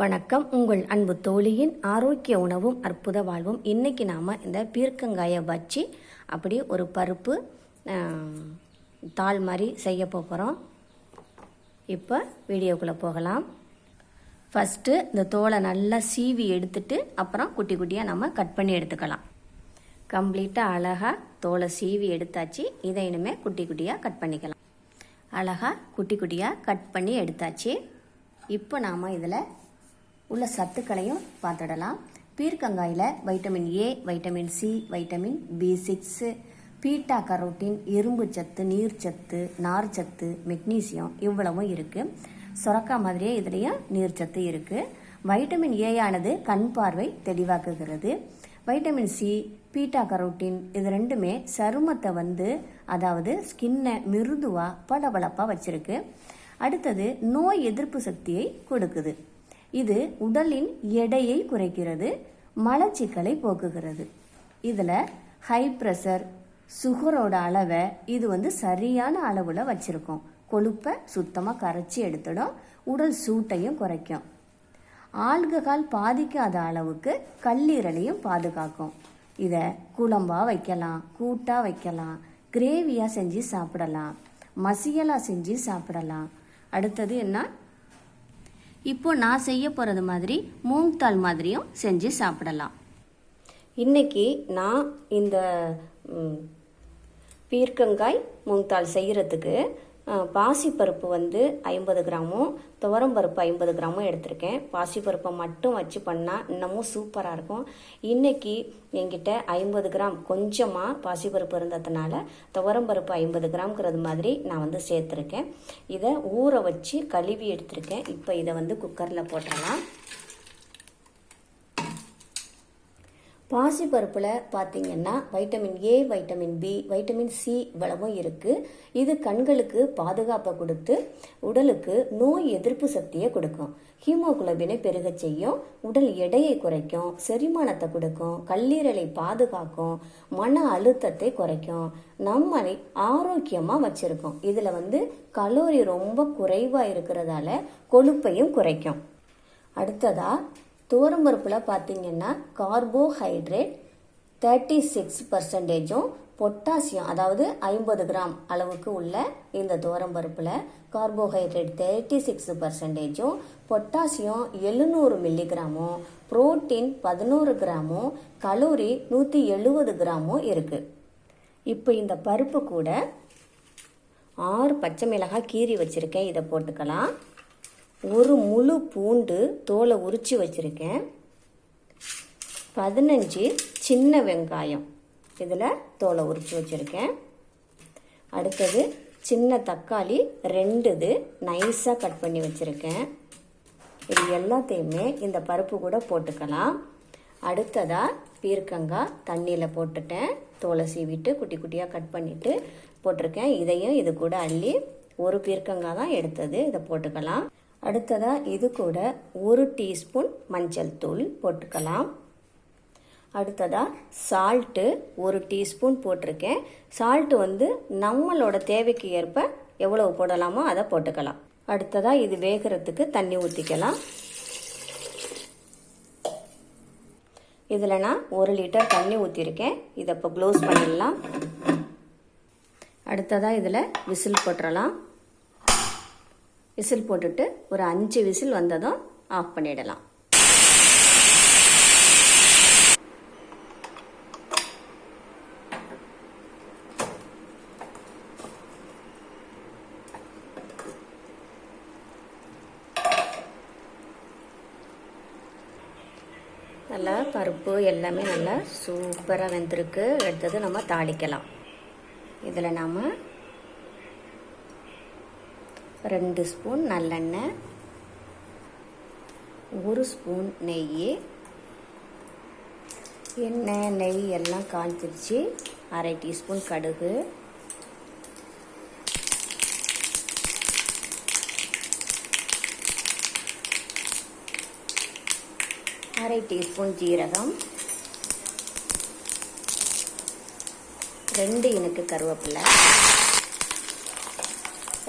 வணக்கம். உங்கள் அன்பு தோழியின் ஆரோக்கிய உணவும் அற்புத வாழ்வும். இன்றைக்கி நாம் இந்த பீர்க்கங்காயை வச்சு அப்படி ஒரு பருப்பு தாள் மாதிரி செய்ய போகிறோம் இப்போ வீடியோக்குள்ளே போகலாம். ஃபஸ்ட்டு இந்த தோலை நல்லா சீவி எடுத்துட்டு அப்புறம் குட்டி குட்டியாக நம்ம கட் பண்ணி எடுத்துக்கலாம். கம்ப்ளீட்டாக அழகாக தோலை சீவி எடுத்தாச்சு. இதை இனிமேல் குட்டி குட்டியாக கட் பண்ணிக்கலாம். அழகாக குட்டி குட்டியாக கட் பண்ணி எடுத்தாச்சு. இப்போ நாம் இதில் உள்ள சத்துக்களையும் பார்த்துடலாம். பீர்க்கங்காயில் vitamin A vitamin C vitamin B six beta carotene இரும்பு சத்து நீர்ச்சத்து நார்ச்சத்து மெக்னீசியம் இவ்வளவும் இருக்குது சுரக்கா மாதிரியே இதுலேயும் நீர்ச்சத்து இருக்குது வைட்டமின் ஏ ஆனது கண் பார்வை தெளிவாக்குகிறது. வைட்டமின் சி பீட்டா கரோட்டின் இது ரெண்டுமே சருமத்தை வந்து அதாவது ஸ்கின்னை மிருதுவாக பளபளப்பாக வச்சுருக்கு. அடுத்தது நோய் எதிர்ப்பு சக்தியை கொடுக்குது. இது உடலின் எடையை குறைக்கிறது மலச்சிக்கலை போக்குகிறது. இதில் ஹை ப்ரெஷர் சுகரோட அளவை இது வந்து சரியான அளவில் வச்சுருக்கோம். கொழுப்பை சுத்தமாக கரைச்சி எடுத்துடும் உடல் சூட்டையும் குறைக்கும். ஆல்கஹால் பாதிக்காத அளவுக்கு கல்லீரலையும் பாதுகாக்கும். இதை குழம்பாக வைக்கலாம் கூட்டாக வைக்கலாம் கிரேவியாக செஞ்சு சாப்பிடலாம் மசியலாக செஞ்சு சாப்பிடலாம். அடுத்தது என்ன? இப்போ நான் செய்ய போகிறது மாதிரி மூங் தால் மாதிரியும் செஞ்சு சாப்பிடலாம். இன்னைக்கு நான் இந்த பீர்க்கங்காய் மூங்தால் செய்கிறதுக்கு பாசிப்பருப்பு வந்து ஐம்பது கிராமும் துவரம்பருப்பு ஐம்பது கிராமும் எடுத்திருக்கேன். பாசிப்பருப்பை மட்டும் வச்சு பண்ணால் இன்னமும் சூப்பராக இருக்கும். இன்றைக்கி என்கிட்ட ஐம்பது கிராம் கொஞ்சமாக பாசிப்பருப்பு இருந்ததுனால துவரம்பருப்பு ஐம்பது கிராம்ங்கிறது மாதிரி நான் வந்து சேர்த்துருக்கேன். இதை ஊற வச்சு கழுவி எடுத்திருக்கேன். இப்போ இதை வந்து குக்கரில் போட்டுடலாம் பாசிப்பருப்பில் பார்த்தீங்கன்னா vitamin A vitamin B vitamin C வளமும் இருக்குது இது கண்களுக்கு பாதுகாப்பை கொடுத்து உடலுக்கு நோய் எதிர்ப்பு சக்தியை கொடுக்கும். ஹீமோகுளோபினை பெருகச் செய்யும் உடல் எடையை குறைக்கும் செரிமானத்தை கொடுக்கும் கல்லீரலை பாதுகாக்கும் மன அழுத்தத்தை குறைக்கும். நம்மளை ஆரோக்கியமாக வச்சுருக்கோம். இதில் வந்து கலோரி ரொம்ப குறைவாக இருக்கிறதால கொழுப்பையும் குறைக்கும். அடுத்ததாக துவரம்பருப்பில் பார்த்தீங்கன்னா கார்போஹைட்ரேட் தேர்ட்டி சிக்ஸ் பர்சன்டேஜும் பொட்டாசியம் அதாவது ஐம்பது கிராம் அளவுக்கு உள்ள இந்த துவரம்பருப்பில் கார்போஹைட்ரேட் தேர்ட்டி சிக்ஸ் பர்சன்டேஜும் பொட்டாசியம் எழுநூறு மில்லிகிராமும் புரோட்டீன் பதினோரு கிராமும் கலோரி நூற்றி எழுபது கிராமும் இருக்குது இப்போ இந்த பருப்பு கூட ஆறு பச்சை மிளகாய் கீறி வச்சுருக்கேன். இதை போட்டுக்கலாம். ஒரு முழு பூண்டு தோலை உரித்து வச்சுருக்கேன். பதினஞ்சு சின்ன வெங்காயம் இதில் தோலை உரித்து வச்சுருக்கேன். அடுத்தது சின்ன தக்காளி ரெண்டு இது நைஸாக கட் பண்ணி வச்சுருக்கேன். இது எல்லாத்தையுமே இந்த பருப்பு கூட போட்டுக்கலாம். அடுத்ததாக பீர்க்கங்காய் தண்ணியில் போட்டுட்டேன். தோலை சீவிட்டு குட்டி குட்டியாக கட் பண்ணிவிட்டு போட்டிருக்கேன். இதையும் இது கூட அள்ளி ஒரு பீர்க்கங்காய் தான் எடுத்தது. இதை போட்டுக்கலாம். அடுத்ததாக இது கூட ஒரு டீஸ்பூன் மஞ்சள் தூள் போட்டுக்கலாம். அடுத்ததாக சால்ட்டு ஒரு டீஸ்பூன் போட்டிருக்கேன். சால்ட்டு வந்து நம்மளோட தேவைக்கு ஏற்ப எவ்வளவு போடலாமோ அதை போட்டுக்கலாம். அடுத்ததாக இது வேகிறதுக்கு தண்ணி ஊற்றிக்கலாம் இதில் நான் ஒரு லிட்டர் தண்ணி ஊற்றிருக்கேன் இதை இப்போ க்ளோஸ் பண்ணிடலாம். அடுத்ததாக இதில் விசில் போட்டுறலாம். விசில் போட்டுட்டு ஒரு அஞ்சு விசில் வந்ததும் ஆஃப் பண்ணிடலாம். நல்லா பருப்பு எல்லாமே நல்லா சூப்பராக வெந்திருக்கு. எடுத்தது நம்ம தாளிக்கலாம். இதில் நாம் ரெண்டு ஸ்பூன் நல்லெண்ணெய் ஒரு ஸ்பூன் நெய் எண்ணெய் நெய் எல்லாம் காய்ச்சிருச்சு அரை டீஸ்பூன் கடுகு. அரை டீஸ்பூன் ஜீரகம். ரெண்டு இனுக்கு கருவேப்பிலை.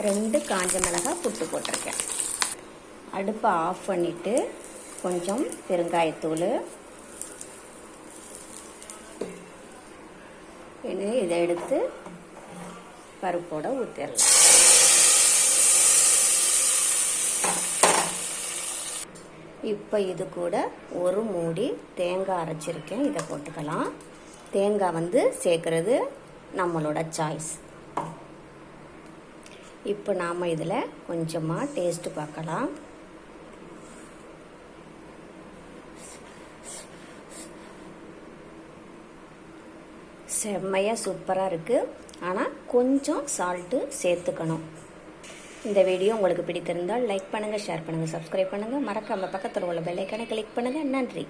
ரெண்டு காஞ்ச மிளகாய் புட்டு போட்டிருக்கேன். அடுப்பை ஆஃப் பண்ணிவிட்டு கொஞ்சம் பெருங்காயத்தூள். இது இதை எடுத்து பருப்போட ஊற்றிடலாம் இப்போ இது கூட ஒரு மூடி தேங்காய் அரைச்சிருக்கேன். இதை போட்டுக்கலாம். தேங்காய் வந்து சேர்க்குறது நம்மளோட சாய்ஸ் இப்போ நாம் இதில் கொஞ்சமாக டேஸ்ட்டு பார்க்கலாம். செம்மையாக சூப்பராக இருக்குது ஆனால் கொஞ்சம் சால்ட்டு சேர்த்துக்கணும். இந்த வீடியோ உங்களுக்கு பிடித்திருந்தால் லைக் பண்ணுங்கள் ஷேர் பண்ணுங்கள் சப்ஸ்கிரைப் பண்ணுங்கள் மறக்காமல் பக்கத்தில் உள்ள பெல்லைக்கானை கிளிக் பண்ணுங்கள் நன்றி.